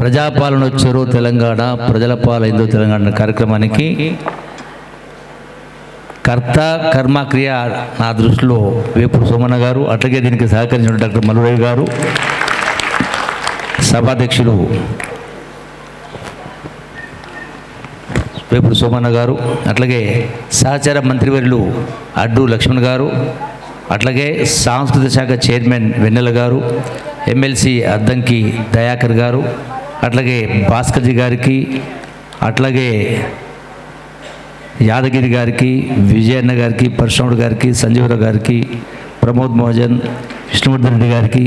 ప్రజాపాలన వచ్చారు తెలంగాణ ప్రజల పాలైందో తెలంగాణ కార్యక్రమానికి. కర్త కర్మక్రియ నా దృష్టిలో వేపు సోమన్న గారు అట్లాగే దీనికి సహకరించిన డాక్టర్ మల్లురవి గారు సభాధ్యక్షులు వేపుడు సోమన్న గారు అట్లాగే సహచార మంత్రివర్యులు అడ్డు లక్ష్మణ్ గారు అట్లాగే సాంస్కృతిక శాఖ చైర్మన్ వెన్నెల గారు ఎమ్మెల్సీ అద్దంకి దయాకర్ గారు అట్లాగే భాస్కర్జీ గారికి అట్లాగే యాదగిరి గారికి విజయన్న గారికి పరశురాముడు గారికి సంజీవరావు గారికి ప్రమోద్ మోహన్ విష్ణువర్ధన్ రెడ్డి గారికి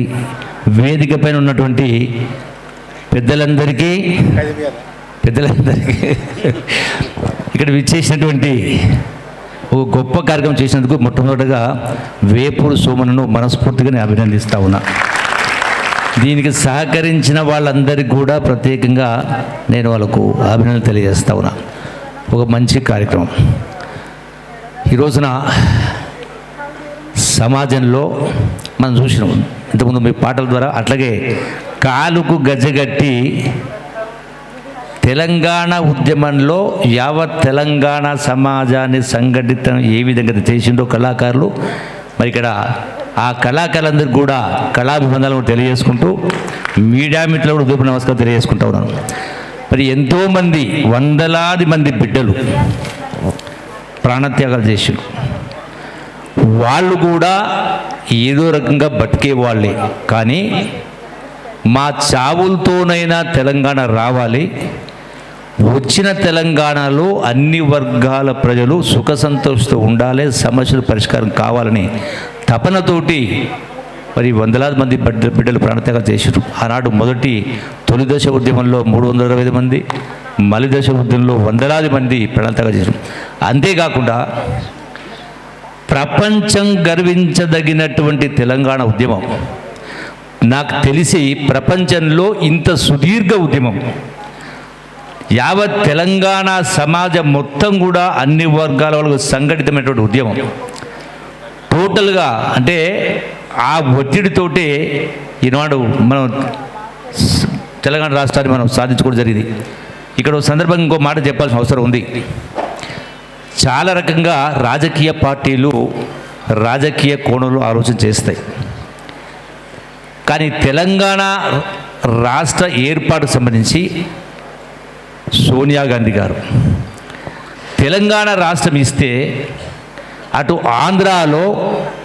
వేదిక పైన ఉన్నటువంటి పెద్దలందరికీ పెద్దలందరికీ ఇక్కడ విచ్చేసినటువంటి ఓ గొప్ప కార్యక్రమం చేసినందుకు మొట్టమొదటిగా వేపుడు సోమనను మనస్ఫూర్తిగా నేను అభినందిస్తా ఉన్నా. దీనికి సహకరించిన వాళ్ళందరికీ కూడా ప్రత్యేకంగా నేను వాళ్ళకు అభినందన తెలియజేస్తా ఉన్నా. ఒక మంచి కార్యక్రమం. ఈ రోజున సమాజంలో మనం చూసినాం. ఇంతకుముందు మీ పాటల ద్వారా అట్లాగే కాలుకు గజగట్టి తెలంగాణ ఉద్యమంలో యావత్ తెలంగాణ సమాజాన్ని సంఘటితం ఏ విధంగా చేసిండో కళాకారులు మరి ఇక్కడ ఆ కళాకారులందరికీ కూడా కళాభిబంధాలను తెలియజేసుకుంటూ మీడియా మిట్లో కూడా ఉదయపు నమస్కారం తెలియజేసుకుంటా ఉన్నాను. మరి ఎంతోమంది వందలాది మంది బిడ్డలు ప్రాణత్యాగాలు చేసారు వాళ్ళు కూడా ఏదో రకంగా బతికే వాళ్ళే. కానీ మా చావులతోనైనా తెలంగాణ రావాలి. వచ్చిన తెలంగాణలో అన్ని వర్గాల ప్రజలు సుఖ సంతోషంతో ఉండాలి సమస్యలు పరిష్కారం కావాలని తపనతోటి మరి వందలాది మంది బిడ్డ బిడ్డలు ప్రాణత్యాగం చేశారు ఆనాడు మొదటి తొలి దశ ఉద్యమంలో మూడు వందల ఇరవై ఐదు మంది మలి దశ ఉద్యమంలో వందలాది మంది ప్రాణత్యాగం చేశారు అంతేకాకుండా ప్రపంచం గర్వించదగినటువంటి తెలంగాణ ఉద్యమం నాకు తెలిసి ప్రపంచంలో ఇంత సుదీర్ఘ ఉద్యమం యావత్ తెలంగాణ సమాజం మొత్తం కూడా అన్ని వర్గాల వాళ్ళకు సంఘటితమైనటువంటి ఉద్యమం. టోటల్గా అంటే ఆ ఒత్తిడితోటే ఈనాడు మనం తెలంగాణ రాష్ట్రాన్ని మనం సాధించుకోవడం జరిగింది. ఇక్కడ సందర్భంగా ఇంకో మాట చెప్పాల్సిన అవసరం ఉంది. చాలా రకంగా రాజకీయ పార్టీలు రాజకీయ కోణంలో ఆలోచన చేస్తాయి. కానీ తెలంగాణ రాష్ట్ర ఏర్పాటు సంబంధించి సోనియా గాంధీ గారు తెలంగాణ రాష్ట్రం ఇస్తే అటు ఆంధ్రాలో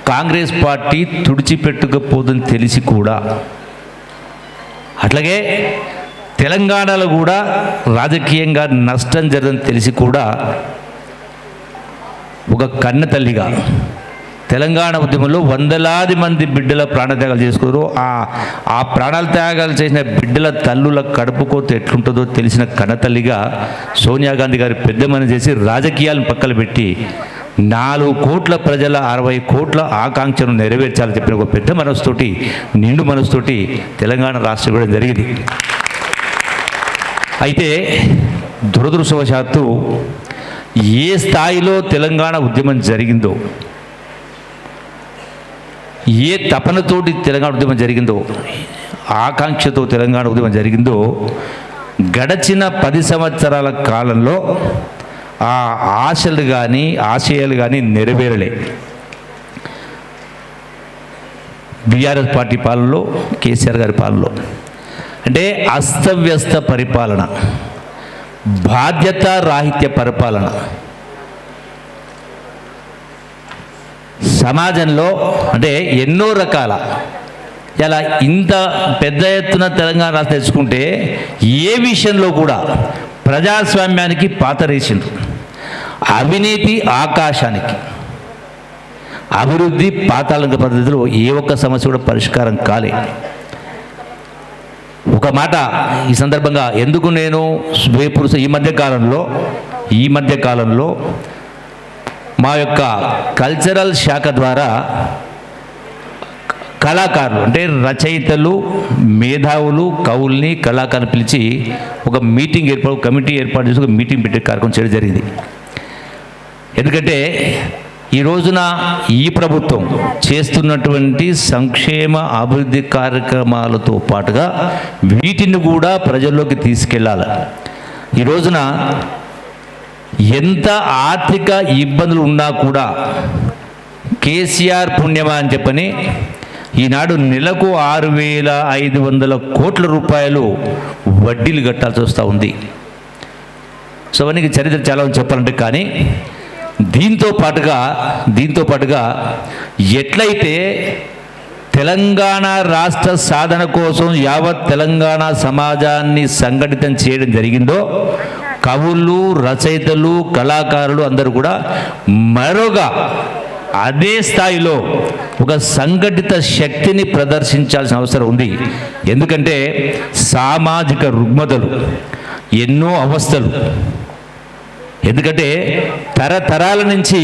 కాంగ్రెస్ పార్టీ తుడిచిపెట్టుకపోదని తెలిసి కూడా అట్లాగే తెలంగాణలో కూడా రాజకీయంగా నష్టం జరగదని తెలిసి కూడా ఒక కన్న తల్లిగా తెలంగాణ ఉద్యమంలో వందలాది మంది బిడ్డల ప్రాణత్యాగాలు చేసుకున్నారు. ఆ ఆ ప్రాణాల త్యాగాలు చేసిన బిడ్డల తల్లుల కడుపుకోత ఎట్లుంటుందో తెలిసిన కన్నతల్లిగా సోనియా గాంధీ గారి పెద్ద మని చేసి రాజకీయాలను పక్కన పెట్టి నాలుగు కోట్ల ప్రజల అరవై కోట్ల ఆకాంక్షను నెరవేర్చాలని చెప్పిన ఒక పెద్ద మనసుతోటి నిండు మనసుతోటి తెలంగాణ రాష్ట్రం ఇవ్వడం జరిగింది. అయితే దురదృష్టవశాత్తు ఏ స్థాయిలో తెలంగాణ ఉద్యమం జరిగిందో ఏ తపనతోటి తెలంగాణ ఉద్యమం జరిగిందో ఆకాంక్షతో తెలంగాణ ఉద్యమం జరిగిందో గడచిన పది సంవత్సరాల కాలంలో ఆ ఆశలు కానీ ఆశయాలు కానీ నెరవేరలే. బీఆర్ఎస్ పార్టీ పాలనలో కేసీఆర్ గారి పాలనలో. అంటే అస్తవ్యస్త పరిపాలన బాధ్యత రాహిత్య పరిపాలన. సమాజంలో అంటే ఎన్నో రకాల ఇలా ఇంత పెద్ద ఎత్తున తెలంగాణ రాష్ట్రం తెచ్చుకుంటే ఏ విషయంలో కూడా ప్రజాస్వామ్యానికి పాతరేసిండ్రు అవినీతి ఆకాశానికి. అభివృద్ధి పాతాళంక పద్ధతిలో ఏ ఒక్క సమస్య కూడా పరిష్కారం కాలే. ఒక మాట ఈ సందర్భంగా ఎందుకు నేను పురుష ఈ మధ్య కాలంలో ఈ మధ్య కాలంలో మా యొక్క కల్చరల్ శాఖ ద్వారా కళాకారులు అంటే రచయితలు మేధావులు కవుల్ని కళాకారులు పిలిచి ఒక మీటింగ్ ఏర్పాటు కమిటీ ఏర్పాటు చేసి ఒక మీటింగ్ పెట్టే కార్యక్రమం చేయడం జరిగింది. ఎందుకంటే ఈ రోజున ఈ ప్రభుత్వం చేస్తున్నటువంటి సంక్షేమ అభివృద్ధి కార్యక్రమాలతో పాటుగా వీటిని కూడా ప్రజల్లోకి తీసుకెళ్ళాలి. ఈ రోజున ఎంత ఆర్థిక ఇబ్బందులు ఉన్నా కూడా కేసీఆర్ పుణ్యమా అని చెప్పని ఈనాడు నెలకు ఆరు వేల ఐదు వందల కోట్ల రూపాయలు వడ్డీలు కట్టాల్సి వస్తూ ఉంది. సో అవన్నీ చరిత్ర చాలా చెప్పాలంటే కానీ దీంతో పాటుగా దీంతో పాటుగా ఎట్లయితే తెలంగాణ రాష్ట్ర సాధన కోసం యావత్ తెలంగాణ సమాజాన్ని సంఘటితం చేయడం జరిగిందో కవులు రచయితలు కళాకారులు అందరూ కూడా మరోగా అదే స్థాయిలో ఒక సంఘటిత శక్తిని ప్రదర్శించాల్సిన అవసరం ఉంది. ఎందుకంటే సామాజిక రుగ్మతలు ఎన్నో అవస్థలు ఎందుకంటే తరతరాల నుంచి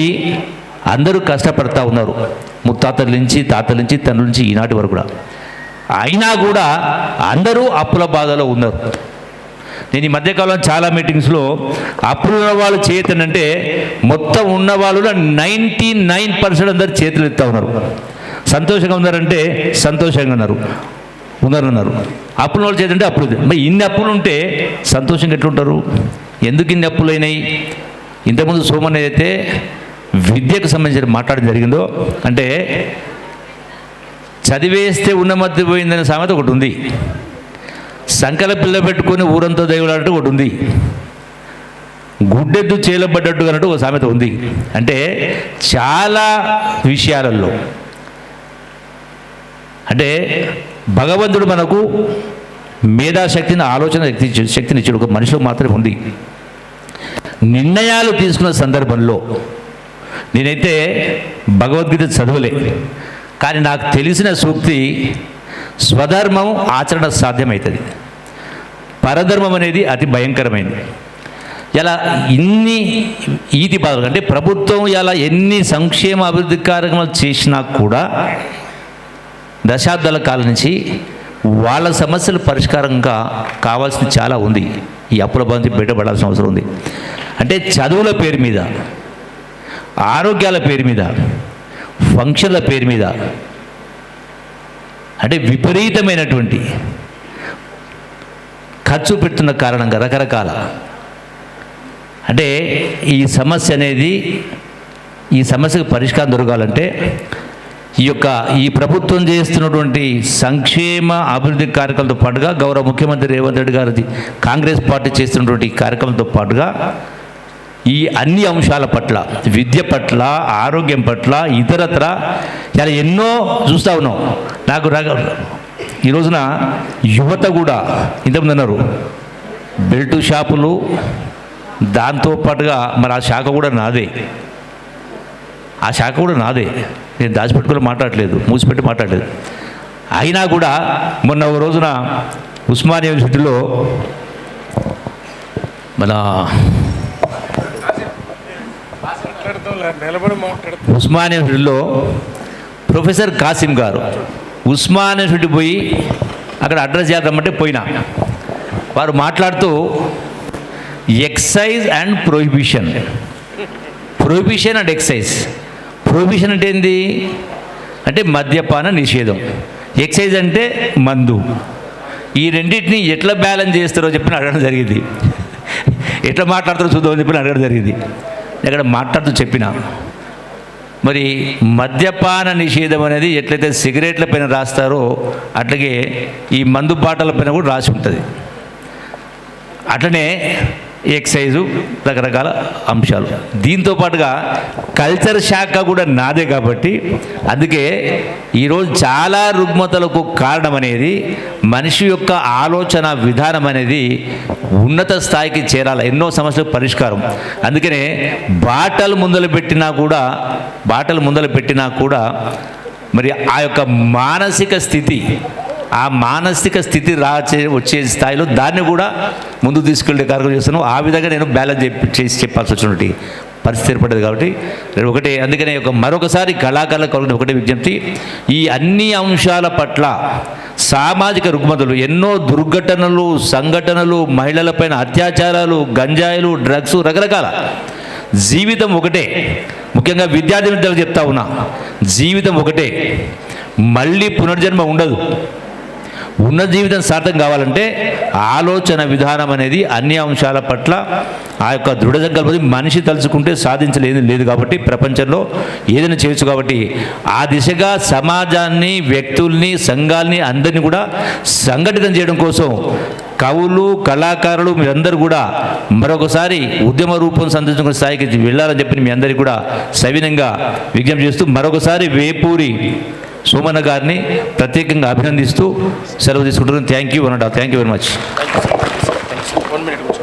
అందరూ కష్టపడతా ఉన్నారు. ముత్తాతల నుంచి తాతల నుంచి తండ్రి నుంచి ఈనాటి వరకు కూడా. అయినా కూడా అందరూ అప్పుల బాధలో ఉన్నారు. నేను ఈ మధ్యకాలం చాలా మీటింగ్స్లో అప్పులు ఉన్న వాళ్ళు చేతనంటే మొత్తం ఉన్న వాళ్ళు నైంటీ నైన్ పర్సెంట్ అందరు చేతులు ఎత్తా ఉన్నారు. సంతోషంగా ఉన్నారంటే సంతోషంగా ఉన్నారు. ఉన్నారన్నారు. అప్పుల వాళ్ళు చేతంటే అప్పులు. మరి ఇన్ని అప్పులు ఉంటే సంతోషంగా ఎట్లుంటారు? ఎందుకు ఇన్ని అప్పులైనాయి ఇంతకుముందు సోమన్ ఏదైతే విద్యకు సంబంధించిన మాట్లాడడం జరిగిందో అంటే చదివేస్తే ఉన్నమతి పోయిందనే సామెత ఒకటి ఉంది. సంకల పిల్ల పెట్టుకొని ఊరంతా దేవులాడటం ఒకటి ఉంది. గుడ్డెద్దు చేలబడ్డట్టు అన్నట్టు ఒక సామెత ఉంది. అంటే చాలా విషయాలలో అంటే భగవంతుడు మనకు మేధాశక్తిని ఆలోచన శక్తి శక్తిని ఇచ్చాడు. ఒక మనిషిలో మాత్రమే ఉంది. నిర్ణయాలు తీసుకున్న సందర్భంలో నేనైతే భగవద్గీత చదవలే. కానీ నాకు తెలిసిన సూక్తి స్వధర్మం ఆచరణ సాధ్యమవుతుంది పరధర్మం అనేది అతి భయంకరమైనది. ఇలా ఇన్ని ఈతి బాధలు అంటే ప్రభుత్వం ఇలా ఎన్ని సంక్షేమ అభివృద్ధి కార్యక్రమాలు చేసినా కూడా దశాబ్దాల కాలం నుంచి వాళ్ళ సమస్యలు పరిష్కారంగా కావాల్సింది చాలా ఉంది. ఈ అప్పుల బంధు బయటపడాల్సిన అవసరం ఉంది. అంటే చదువుల పేరు మీద ఆరోగ్యాల పేరు మీద ఫంక్షన్ల పేరు మీద అంటే విపరీతమైనటువంటి ఖర్చు పెడుతున్న కారణంగా రకరకాల. అంటే ఈ సమస్య అనేది ఈ సమస్యకు పరిష్కారం దొరకాలంటే ఈ యొక్క ఈ ప్రభుత్వం చేస్తున్నటువంటి సంక్షేమ అభివృద్ధి కార్యక్రమంతో పాటుగా గౌరవ ముఖ్యమంత్రి రేవంత్ రెడ్డి గారి కాంగ్రెస్ పార్టీ చేస్తున్నటువంటి కార్యక్రమంతో పాటుగా ఈ అన్ని అంశాల పట్ల విద్య పట్ల ఆరోగ్యం పట్ల ఇతరత్ర ఇలా ఎన్నో చూస్తూ ఉన్నాం. నాకు రగ ఈ రోజున యువత కూడా ఇంతమంది అన్నారు బెల్ట్ షాపులు దాంతో పాటుగా మరి ఆ శాఖ కూడా నాదే. ఆ శాఖ కూడా నాదే. నేను దాచిపెట్టుకుని మాట్లాడలేదు మూసిపెట్టి మాట్లాడలేదు. అయినా కూడా మొన్న ఒక రోజున ఉస్మానియా యూనివర్సిటీలో మన నిలబడి ప్రొఫెసర్ కాసిం గారు ఉస్మానియా పోయి అక్కడ అడ్రస్ చేద్దామంటే పోయినా. వారు మాట్లాడుతూ excise and prohibition prohibition and excise prohibition అంటే ఏంది? అంటే మద్యపాన నిషేధం. ఎక్సైజ్ అంటే మందు. ఈ రెండింటిని ఎట్లా బ్యాలెన్స్ చేస్తారో చెప్పిన అడగడం జరిగింది. ఎట్లా మాట్లాడతారో చూద్దామని చెప్పిన అడగడం జరిగింది. ఇక్కడ మాట్లాడుతూ చెప్పిన. మరి మద్యపాన నిషేధం అనేది ఎట్లయితే సిగరెట్ల పైన రాస్తారో అట్లాగే ఈ మందు బాటల పైన కూడా రాసి ఉంటుంది. అట్లనే ఎక్సైజు రకరకాల అంశాలు. దీంతో పాటుగా కల్చర్ శాఖ కూడా నాదే కాబట్టి అందుకే ఈరోజు చాలా రుగ్మతలకు కారణం అనేది మనిషి యొక్క ఆలోచన విధానం అనేది ఉన్నత స్థాయికి చేరాలి. ఎన్నో సమస్యలకు పరిష్కారం. అందుకనే బాటలు ముందలు పెట్టినా కూడా బాటలు ముందలు పెట్టినా కూడా మరి ఆ యొక్క మానసిక స్థితి ఆ మానసిక స్థితి రాచే వచ్చే స్థాయిలో దాన్ని కూడా ముందు తీసుకెళ్ళే కార్యక్రమం చేస్తాను. ఆ విధంగా నేను బ్యాలెన్స్ చెప్పి చేసి చెప్పాల్సి వచ్చినటువంటి పరిస్థితి ఏర్పడ్డది కాబట్టి నేను ఒకటే అందుకనే ఒక మరొకసారి కళాకారులకు కలిగిన ఒకటే విజ్ఞప్తి. ఈ అన్ని అంశాల పట్ల సామాజిక రుగ్మతలు ఎన్నో దుర్ఘటనలు సంఘటనలు మహిళలపైన అత్యాచారాలు గంజాయిలు డ్రగ్స్ రకరకాల జీవితం ఒకటే. ముఖ్యంగా విద్యార్థి విద్యార్థులకు చెప్తా ఉన్నా జీవితం ఒకటే. మళ్ళీ పునర్జన్మ ఉండదు. ఉన్న జీవితం సార్థం కావాలంటే ఆలోచన విధానం అనేది అన్ని అంశాల పట్ల ఆ యొక్క దృఢ సంకల్పం మనిషి తలుచుకుంటే సాధించలేదు లేదు కాబట్టి ప్రపంచంలో ఏదైనా చేయొచ్చు కాబట్టి ఆ దిశగా సమాజాన్ని వ్యక్తుల్ని సంఘాల్ని అందరినీ కూడా సంఘటితం చేయడం కోసం కవులు కళాకారులు మీరందరూ కూడా మరొకసారి ఉద్యమ రూపం సంతరించుకునే స్థాయికి వెళ్ళాలని చెప్పి మీ అందరికీ కూడా సవినంగా విజ్ఞప్తి చేస్తూ మరొకసారి వేపూరి సోమన్న గారిని ప్రత్యేకంగా అభినందిస్తూ సెలవు తీసుకుంటున్నాను. థ్యాంక్ యూ అన్నట్టు thank you very much one minute